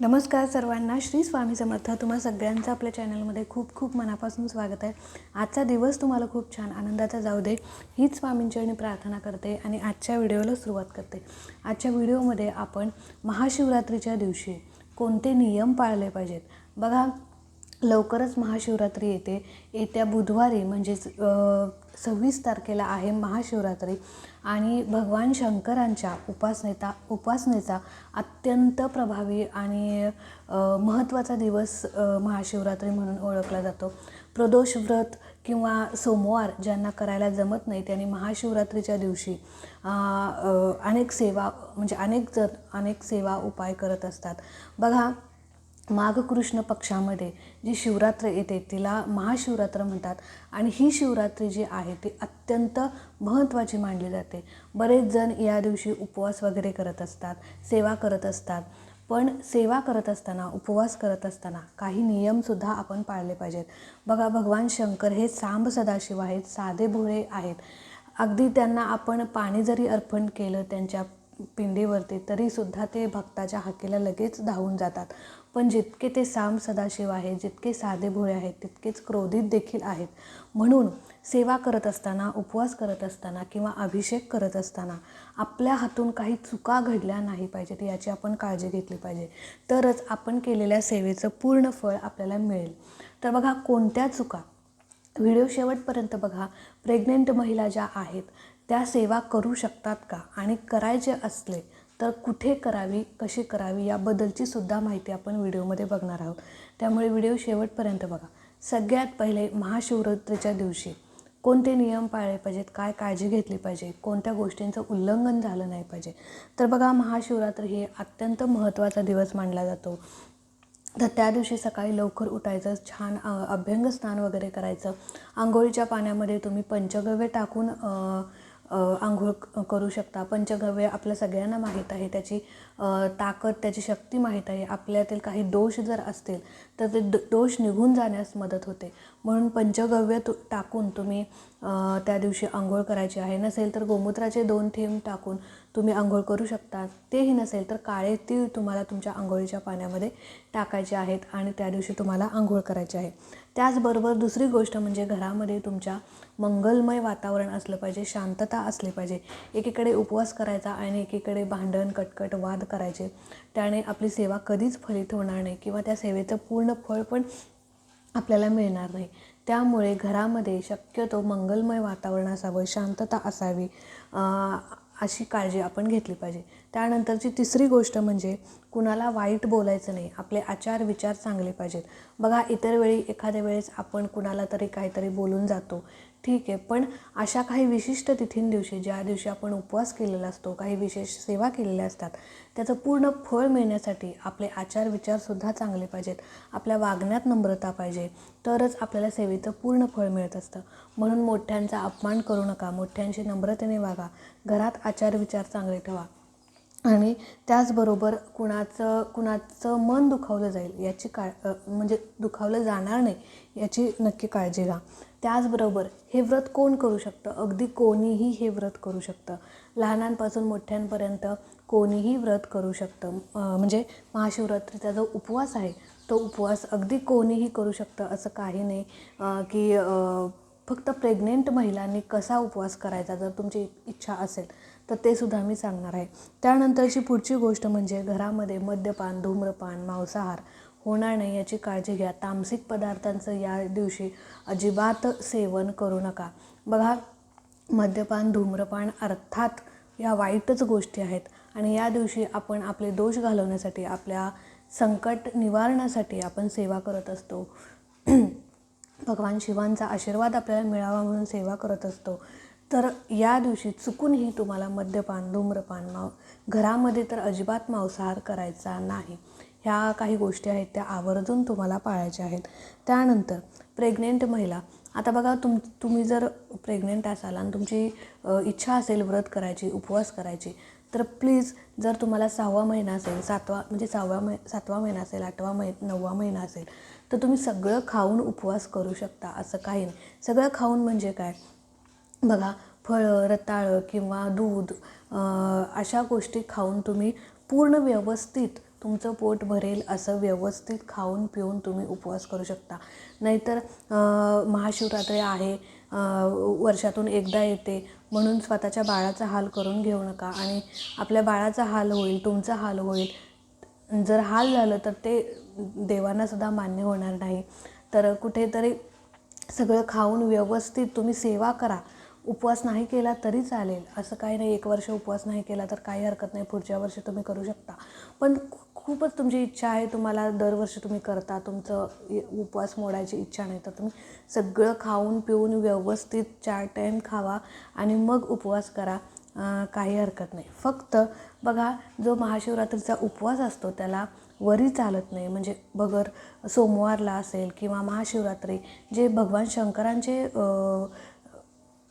नमस्कार सर्वांना. श्री स्वामी समर्थ. तुम्हा सगळ्यांचं आपल्या चॅनलमध्ये खूप खूप मनापासून स्वागत आहे. आजचा दिवस तुम्हाला खूप छान आनंदाचा जाऊ दे. हीच स्वामींचरणी प्रार्थना करते आणि आजच्या व्हिडिओला सुरुवात करते. आजच्या व्हिडिओमध्ये आपण महाशिवरात्रीच्या दिवशी कोणते नियम पाळले पाहिजेत? बघा लवकरच महाशिवरात्री येते. येत्या बुधवारी म्हणजेच सव्वीस तारखेला आहे महाशिवरात्री. आणि भगवान शंकरांच्या उपासनेता उपासनेचा अत्यंत प्रभावी आणि महत्त्वाचा दिवस महाशिवरात्री म्हणून ओळखला जातो. प्रदोष व्रत किंवा सोमवार ज्यांना करायला जमत नाही त्यांनी महाशिवरात्रीच्या दिवशी अनेक सेवा म्हणजे अनेक जण अनेक सेवा उपाय करत असतात. बघा माघ कृष्ण पक्षामध्ये जी शिवरात्र येते तिला महाशिवरात्र म्हणतात. आणि ही शिवरात्री जी आहे ती अत्यंत महत्त्वाची मानली जाते. बरेच जण या दिवशी उपवास वगैरे करत असतात सेवा करत असतात. पण सेवा करत असताना उपवास करत असताना काही नियमसुद्धा आपण पाळले पाहिजेत. बघा भगवान शंकर हे सांब सदाशिव आहेत साधे भोळे आहेत. अगदी त्यांना आपण पाणी जरी अर्पण केलं त्यांच्या पिंडीवरती तरीसुद्धा ते भक्ताच्या हाकेला लगेच धावून जातात. पण जितके ते साम सदाशिव आहेत जितके साधे भोळे आहेत तितकेच क्रोधित देखील आहेत. म्हणून सेवा करत असताना उपवास करत असताना किंवा अभिषेक करत असताना आपल्या हातून काही चुका घडल्या नाही पाहिजेत याची आपण काळजी घेतली पाहिजे. तरच आपण केलेल्या सेवेचं पूर्ण फळ आपल्याला मिळेल. तर बघा कोणत्या चुका? व्हिडिओ शेवटपर्यंत बघा. प्रेग्नेंट महिला ज्या आहेत त्या सेवा करू शकतात का? आणि करायचे असले तर कुठे करावी कशी करावी याबद्दलची सुद्धा माहिती आपण व्हिडिओमध्ये बघणार आहोत. त्यामुळे व्हिडिओ शेवटपर्यंत बघा. सगळ्यात पहिले महाशिवरात्रीच्या दिवशी कोणते नियम पाळले पाहिजेत काय काळजी घेतली पाहिजे कोणत्या गोष्टींचं उल्लंघन झालं नाही पाहिजे? तर बघा महाशिवरात्री हे अत्यंत महत्त्वाचा दिवस मानला जातो. तर त्या दिवशी सकाळी लवकर उठायचं छान अभ्यंग स्नान वगैरे करायचं. आंघोळीच्या पाण्यामध्ये तुम्ही पंचगव्य टाकून आंघोळ करू शकता. पंचगव्य आपल्या सगळ्यांना माहीत आहे. त्याची ताकद त्याची शक्ती माहीत आहे. आपल्यातील काही दोष जर असतील तर ते द- दोष निघून जाण्यास मदत होते. म्हणून पंचगव्य तु टाकून तुम्ही त्या दिवशी आंघोळ करायची आहे. नसेल तर गोमूत्राचे दोन थेंब टाकून तुम्ही आंघोळ करू शकता. तेही नसेल तर काळे तीळ तुम्हाला तुमच्या आंघोळीच्या पाण्यामध्ये टाकायचे आहेत आणि त्या दिवशी तुम्हाला आंघोळ करायची आहे. त्याचबरोबर दुसरी गोष्ट म्हणजे घरामध्ये तुमच्या मंगलमय वातावरण असलं पाहिजे शांतता असली पाहिजे. एकीकडे उपवास करायचा आणि एकीकडे भांडण कटकट वाद करायचे. त्याने आपली सेवा कधीच फलित होणार नाही किंवा त्या सेवेचं पूर्ण फळ पण आपल्याला मिळणार नाही. त्यामुळे घरामध्ये शक्यतो मंगलमय वातावरण असावं शांतता असावी अशी काळजी आपण घेतली पाहिजे. त्यानंतरची तिसरी गोष्ट म्हणजे कुणाला वाईट बोलायचं नाही आपले आचार विचार चांगले पाहिजेत. बघा इतर वेळी एखाद्या वेळेस आपण कुणाला तरी काहीतरी बोलून जातो ठीक आहे पण अशा काही विशिष्ट तिथींदिवशी ज्या दिवशी आपण उपवास केलेला असतो काही विशेष सेवा केलेल्या असतात त्याचं पूर्ण फळ मिळण्यासाठी आपले आचार विचारसुद्धा चांगले पाहिजेत. आपल्या वागण्यात नम्रता पाहिजे तरच आपल्याला सेवेचं पूर्ण फळ मिळत असतं. म्हणून मोठ्यांचा अपमान करू नका मोठ्यांशी नम्रतेने वागा घरात आचार विचार चांगले ठेवा. आणि त्याचबरोबर कुणाचं कुणाचं मन दुखावलं जाईल याची काळ म्हणजे दुखावलं जाणार नाही याची नक्की काळजी घ्या. त्याचबरोबर हे व्रत कोण करू शकतं? अगदी कोणीही हे व्रत करू शकतं. लहानांपासून मोठ्यांपर्यंत कोणीही व्रत करू शकतं. म्हणजे महाशिवरात्रीचा जो उपवास आहे तो उपवास अगदी कोणीही करू शकतं असं काही नाही. की फक्त प्रेग्नेंट महिलांनी कसा उपवास करायचा? जर तुमची इच्छा असेल तर ते सुद्धा मी सांगणार आहे. त्यानंतरची पुढची गोष्ट म्हणजे घरामध्ये मद्यपान धूम्रपान मांसाहार होणार नाही याची काळजी घ्या. तामसिक पदार्थांचं या दिवशी अजिबात सेवन करू नका. बघा मद्यपान धूम्रपान अर्थात या वाईटच गोष्टी आहेत आणि या दिवशी आपण आपले दोष घालवण्यासाठी आपल्या संकट निवारणासाठी आपण सेवा करत असतो. भगवान शिवांचा आशीर्वाद आपल्याला मिळावा म्हणून सेवा करत असतो. तर या दिवशी चुकूनही तुम्हाला मद्यपान धूम्रपान माव घरामध्ये तर अजिबात मांसाहार करायचा नाही. ह्या काही गोष्टी आहेत त्या आवर्जून तुम्हाला पाळायच्या आहेत. त्यानंतर प्रेग्नेंट महिला. आता बघा तुम तुम्ही जर प्रेग्नेंट असाल आणि तुमची इच्छा असेल व्रत करायची उपवास करायची तर प्लीज जर तुम्हाला सहावा महिना असेल सातवा म्हणजे सहावा मै सातवा महिना असेल आठवा मै नववा महिना असेल तर तुम्ही सगळं खाऊन उपवास करू शकता असं काही नाही. सगळं खाऊन म्हणजे काय? बघा फळं रताळं किंवा दूध अशा गोष्टी खाऊन तुम्ही पूर्ण व्यवस्थित तुमचं पोट भरेल असं व्यवस्थित खाऊन पिऊन तुम्ही उपवास करू शकता. नाहीतर महाशिवरात्री आहे वर्षातून एकदा येते म्हणून स्वतःच्या बाळाचा हाल करून घेऊ नका आणि आपल्या बाळाचा हाल होईल तुमचा हाल होईल. जर हाल झालं तर ते देवांना सुद्धा मान्य होणार नाही. तर कुठेतरी सगळं खाऊन व्यवस्थित तुम्ही सेवा करा. उपवास नाही केला तरी चालेल. असं काही नाही एक वर्ष उपवास नाही केला तर काही हरकत नाही पुढच्या वर्षी तुम्ही करू शकता. पण खूपच तुमची इच्छा आहे तुम्हाला दरवर्षी तुम्ही करता तुमचं उपवास मोडायची इच्छा नाही तर तुम्ही सगळं खाऊन पिऊन व्यवस्थित चार टाईम खावा आणि मग उपवास करा काही हरकत नाही. फक्त बघा जो महाशिवरात्रीचा उपवास असतो त्याला वरी चालत नाही. म्हणजे बगर सोमवारला असेल किंवा महाशिवरात्री जे भगवान शंकरांचे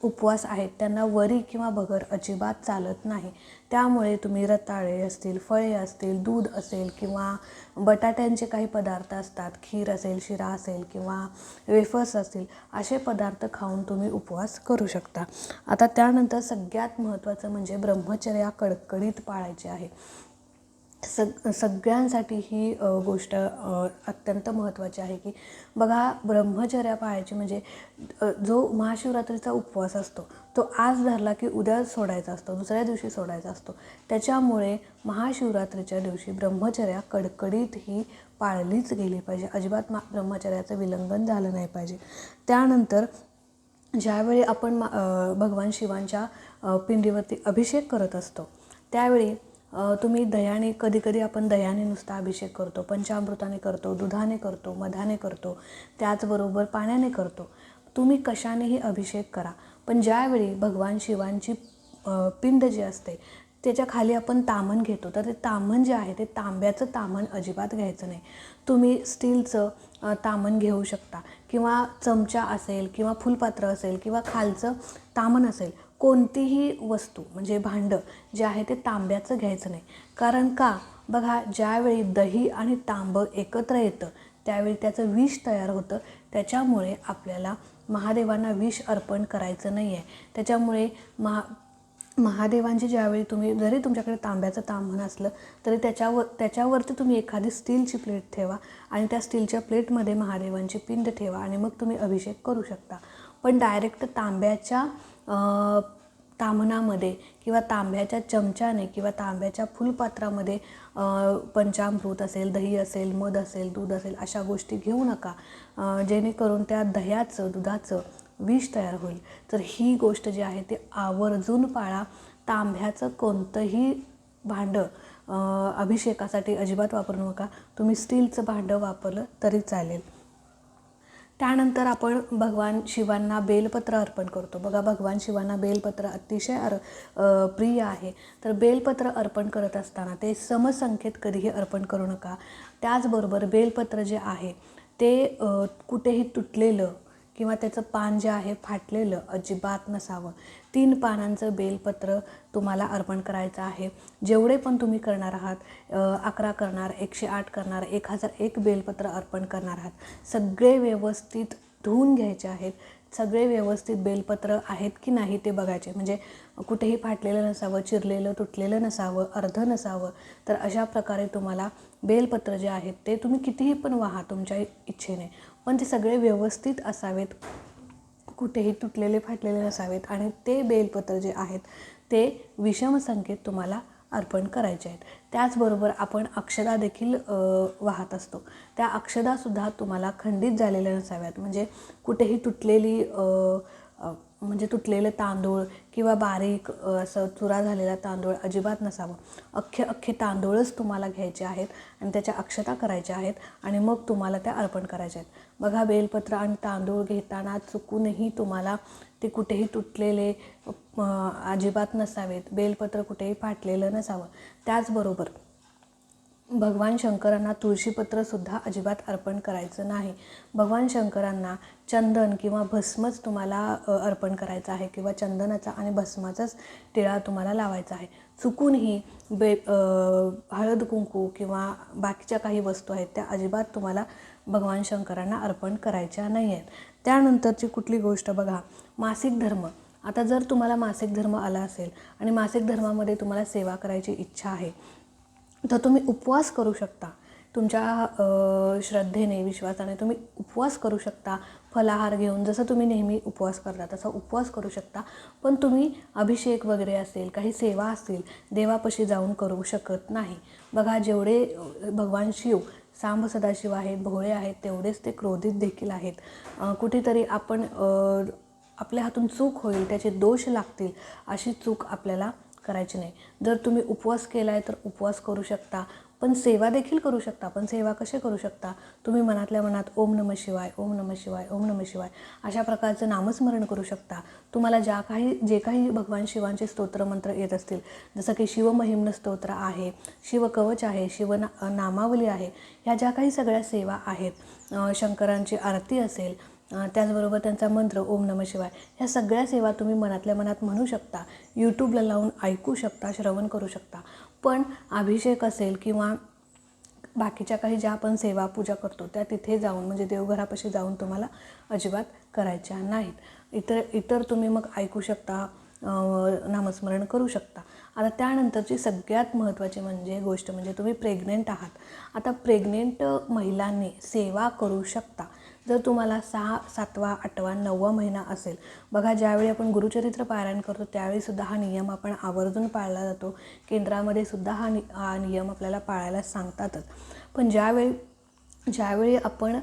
उपवास आहेत त्यांना वरी किंवा भगर अजिबात चालत नाही. त्यामुळे तुम्ही रताळे असतील फळे असतील दूध असेल किंवा बटाट्यांचे काही पदार्थ असतात खीर असेल शिरा असेल किंवा वेफर्स असतील असे पदार्थ खाऊन तुम्ही उपवास करू शकता. आता त्यानंतर सगळ्यात महत्त्वाचं म्हणजे ब्रह्मचर्या कडकडीत पाळायची आहे. सग सगळ्यांसाठी ही गोष्ट अत्यंत महत्त्वाची आहे की बघा ब्रह्मचर्या पाळायची म्हणजे जो महाशिवरात्रीचा उपवास असतो तो आज धरला की उद्या सोडायचा असतो दुसऱ्या दिवशी सोडायचा असतो. त्याच्यामुळे महाशिवरात्रीच्या दिवशी ब्रह्मचर्या कडकडीत ही पाळलीच गेली पाहिजे. अजिबात मा ब्रह्मचर्याचं विलंघन झालं नाही पाहिजे. त्यानंतर ज्यावेळी आपण मा भगवान शिवांच्या पिंडीवरती अभिषेक करत असतो त्यावेळी तुम्ही दह्याने कधी कधी आपण दह्याने नुसता अभिषेक करतो पंचामृताने करतो दुधाने करतो मधाने करतो त्याचबरोबर पाण्याने करतो. तुम्ही कशानेही अभिषेक करा. पण ज्यावेळी भगवान शिवांची पिंड जी असते त्याच्याखाली आपण तामण घेतो तर ते तामण जे आहे ते तांब्याचं तामण अजिबात घ्यायचं नाही. तुम्ही स्टीलचं तामण घेऊ शकता किंवा चमचा असेल किंवा फुलपात्र असेल किंवा खालचं तामण असेल कोणतीही वस्तू म्हणजे भांडं जे आहे ते तांब्याचं घ्यायचं नाही. कारण का? बघा ज्यावेळी दही आणि तांबं एकत्र येतं त्यावेळी त्याचं विष तयार होतं. त्याच्यामुळे आपल्याला महादेवांना विष अर्पण करायचं नाही आहे त्याच्यामुळे महा महादेवांची ज्यावेळी तुम्ही जरी तुमच्याकडे तांब्याचं तांबण असलं तरी त्याच्यावर त्याच्यावरती तुम्ही एखादी स्टीलची प्लेट ठेवा आणि त्या स्टीलच्या प्लेटमध्ये महादेवांची पिंड ठेवा आणि मग तुम्ही अभिषेक करू शकता. पण डायरेक्ट तांब्याच्या अं, किंवा तांब्याच्या चमच्याने किंवा तांब्याच्या फुलपात्रामध्ये पंचामृत असेल दही असेल मध असेल दूध असेल अशा गोष्टी घेऊ नका. जेणेकरून त्या दह्याचं दुधाचं विष तयार होईल. तर ही गोष्ट जी आहे ती आवर्जून पाळा. तांब्याचं कोणतंही भांडं अभिषेकासाठी अजिबात वापरू नका. तुम्ही स्टीलचं भांडं वापरलं तरी चालेल. त्यानंतर आपण भगवान शिवांना बेलपत्र अर्पण करतो. बघा भगवान शिवांना बेलपत्र अतिशय अर प्रिय आहे. तर बेलपत्र अर्पण करत असताना ते समसंख्येत कधीही अर्पण करू नका. त्याचबरोबर बेलपत्र जे आहे ते कुठेही तुटलेलं किंवा त्याचं पान जे आहे फाटलेलं अजिबात नसावं. तीन पानांचं बेलपत्र तुम्हाला अर्पण करायचं आहे. जेवढे पण तुम्ही करणार आहात अकरा करणार एकशे आठ करणार एक हजार एक बेलपत्र अर्पण करणार आहात. सगळे व्यवस्थित धुवून घ्यायचे आहेत. सगळे व्यवस्थित बेलपत्र आहेत की नाही ते बघायचे. म्हणजे कुठेही फाटलेलं नसावं चिरलेलं तुटलेलं नसावं अर्ध नसावं तर अशा प्रकारे तुम्हाला बेलपत्र जे आहेत ते तुम्ही कितीही पण वाहा तुमच्या इच्छेने पण ते सगळे व्यवस्थित असावेत. कुठेही तुटलेले फाटलेले नसावेत आणि ते बेलपत्र जे आहेत ते विषम संख्येत तुम्हाला अर्पण करायचे आहेत. त्याचबरोबर आपण अक्षदा देखील वाहत असतो. त्या अक्षदासुद्धा तुम्हाला खंडित झालेल्या नसाव्यात. म्हणजे कुठेही तुटलेली म्हणजे तुटलेले तांदूळ किंवा बारीक असं चुरा झालेला तांदूळ अजिबात नसावं. अख्खे अख्खे तांदूळच तुम्हाला घ्यायचे आहेत आणि त्याच्या अक्षता करायच्या आहेत आणि मग तुम्हाला त्या अर्पण करायच्या आहेत. बघा बेलपत्र आणि तांदूळ घेताना चुकूनही तुम्हाला ते कुठेही तुटलेले अजिबात नसावेत. बेलपत्र कुठेही फाटलेलं नसावं. त्याचबरोबर भगवान शंकरांना तुळशीपत्रसुद्धा अजिबात अर्पण करायचं नाही. भगवान शंकरांना चंदन किंवा भस्मच तुम्हाला अर्पण करायचं आहे किंवा चंदनाचा आणि भस्माचाच टिळा तुम्हाला लावायचा आहे. चुकूनही बे हळद कुंकू किंवा बाकीच्या काही वस्तू आहेत त्या अजिबात तुम्हाला भगवान शंकरांना अर्पण करायच्या नाही आहेत त्यानंतरची कुठली गोष्ट बघा मासिक धर्म. आता जर तुम्हाला मासिक धर्म आला असेल आणि मासिक धर्मामध्ये तुम्हाला सेवा करायची इच्छा आहे तर तुम्ही उपवास करू शकता. तुमच्या श्रद्धेने विश्वासाने तुम्ही उपवास करू शकता. फलाहार घेऊन जसं तुम्ही नेहमी उपवास करता तसा उपवास करू शकता. पण तुम्ही अभिषेक वगैरे असेल काही सेवा असतील देवापाशी जाऊन करू शकत नाही. बघा जेवढे भगवान शिव सांब सदाशिव आहेत भोळे आहेत तेवढेच ते क्रोधित देखील आहेत. कुठेतरी आपण आपल्या हातून चूक होईल त्याचे दोष लागतील अशी चूक आपल्याला करायची नाही. जर तुम्ही उपवास केला आहे तर उपवास करू शकता. पण सेवा देखील करू शकता पण सेवा कसे करू शकता? तुम्ही मनातल्या मनात ओम नम शिवाय ओम नम शिवाय ओम नम शिवाय अशा प्रकारचं नामस्मरण करू शकता. तुम्हाला ज्या काही जे काही भगवान शिवांचे स्तोत्रमंत्र येत असतील जसं की शिवमहिम्न स्तोत्र आहे शिवकवच आहे शिवना नामावली आहे ह्या ज्या काही सगळ्या सेवा आहेत शंकरांची आरती असेल त्याचबरोबर त्यांचा मंत्र ओम नम शिवाय ह्या सगळ्या सेवा तुम्ही मनातल्या मनात म्हणू शकता यूट्यूबला लावून ऐकू शकता श्रवण करू शकता. पण अभिषेक असेल किंवा बाकीच्या काही ज्या आपण सेवा पूजा करतो त्या तिथे जाऊन म्हणजे देवघरापाशी जाऊन तुम्हाला अजिबात करायच्या नाहीत. इतर इतर तुम्ही मग ऐकू शकता नामस्मरण करू शकता. आता त्यानंतरची सगळ्यात महत्त्वाची म्हणजे गोष्ट म्हणजे तुम्ही प्रेग्नेंट आहात. आता प्रेग्नेंट महिलांनी सेवा करू शकता. जर तुम्हाला सहा सातवा आठवा नववा महिना असेल बघा ज्यावेळी आपण गुरुचरित्र पारायण करतो त्यावेळीसुद्धा हा नियम आपण आवर्जून पाळला जातो. केंद्रामध्ये सुद्धा हा नि हा नियम आपल्याला पाळायला सांगतातच. पण ज्यावेळी ज्यावेळी आपण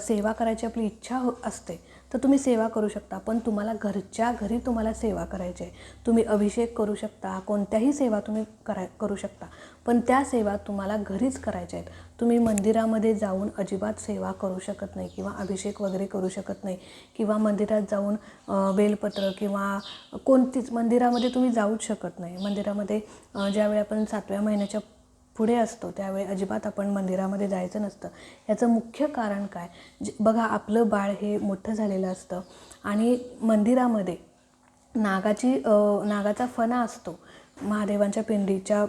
सेवा करायची आपली इच्छा हो असते तर तुम्ही सेवा करू शकता पण तुम्हाला घरच्या घरी तुम्हाला सेवा करायची आहे. तुम्ही अभिषेक करू शकता कोणत्याही सेवा तुम्ही कराय करू शकता पण त्या सेवा तुम्हाला घरीच करायच्या आहेत. तुम्ही मंदिरामध्ये जाऊन अजिबात सेवा करू शकत नाही किंवा अभिषेक वगैरे करू शकत नाही किंवा मंदिरात जाऊन बेलपत्र किंवा कोणतीच मंदिरामध्ये तुम्ही जाऊच शकत नाही. मंदिरामध्ये ज्यावेळी आपण सातव्या महिन्याच्या पुढे असतो त्यावेळी अजिबात आपण मंदिरामध्ये जायचं नसतं. याचं मुख्य कारण काय? जे बघा आपलं बाळ हे मोठं झालेलं असतं आणि मंदिरामध्ये नागाची नागाचा फणा असतो. महादेवांच्या पिंडीच्या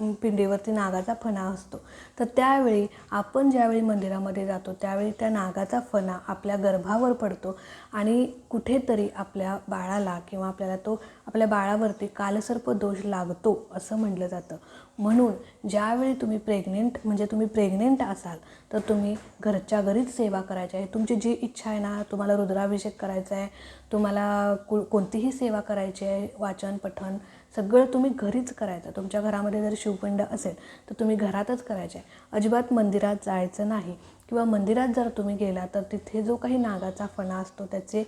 पिंडीवरती नागाचा फणा असतो. तर त्यावेळी आपण ज्यावेळी मंदिरामध्ये जातो त्यावेळी त्या नागाचा फणा आपल्या गर्भावर पडतो आणि कुठेतरी आपल्या बाळाला किंवा आपल्याला तो आपल्या बाळावरती कालसर्प दोष लागतो असं म्हटलं जातं. म्हणून ज्यावेळी तुम्ही प्रेग्नेंट म्हणजे तुम्ही प्रेग्नेंट असाल तर तुम्ही घरच्या घरीच सेवा करायची आहे. तुमची जी इच्छा आहे ना तुम्हाला रुद्राभिषेक करायचा आहे तुम्हाला को कोणतीही सेवा करायची आहे वाचन पठण सगळं तुम्ही घरीच करायचं. तुमच्या घरामध्ये जर शिवपिंड असेल तर तुम्ही घरातच करायचे. आहे अजिबात मंदिरात जायचं नाही. किंवा मंदिरात जर तुम्ही गेला तर तिथे जो काही नागाचा फणा असतो त्याचे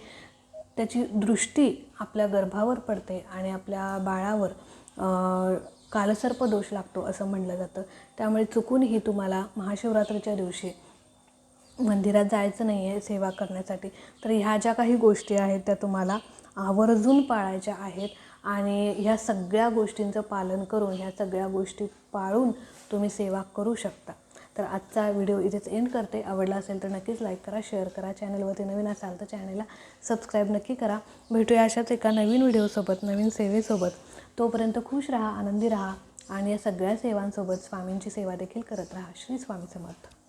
त्याची दृष्टी आपल्या गर्भावर पडते आणि आपल्या बाळावर कालसर्प दोष लागतो असं म्हणलं जातं. त्यामुळे चुकूनही तुम्हाला महाशिवरात्रीच्या दिवशी मंदिरात जायचं नाही आहे सेवा करण्यासाठी. तर ह्या ज्या काही गोष्टी आहेत त्या तुम्हाला आवर्जून पाळायच्या आहेत. आणि ह्या सगळ्या गोष्टींचं पालन करून ह्या सगळ्या गोष्टी पाळून तुम्ही सेवा करू शकता. तर आजचा व्हिडिओ इथेच एंड करते. आवडला असेल तर नक्कीच लाईक करा शेअर करा. चॅनलवरती नवीन असाल तर चॅनलला सबस्क्राईब नक्की करा. भेटूया अशाच एका नवीन व्हिडिओसोबत नवीन सेवेसोबत. तोपर्यंत खुश राहा आनंदी राहा आणि या सगळ्या सेवांसोबत स्वामींची सेवा देखील करत राहा. श्री स्वामी समर्थ.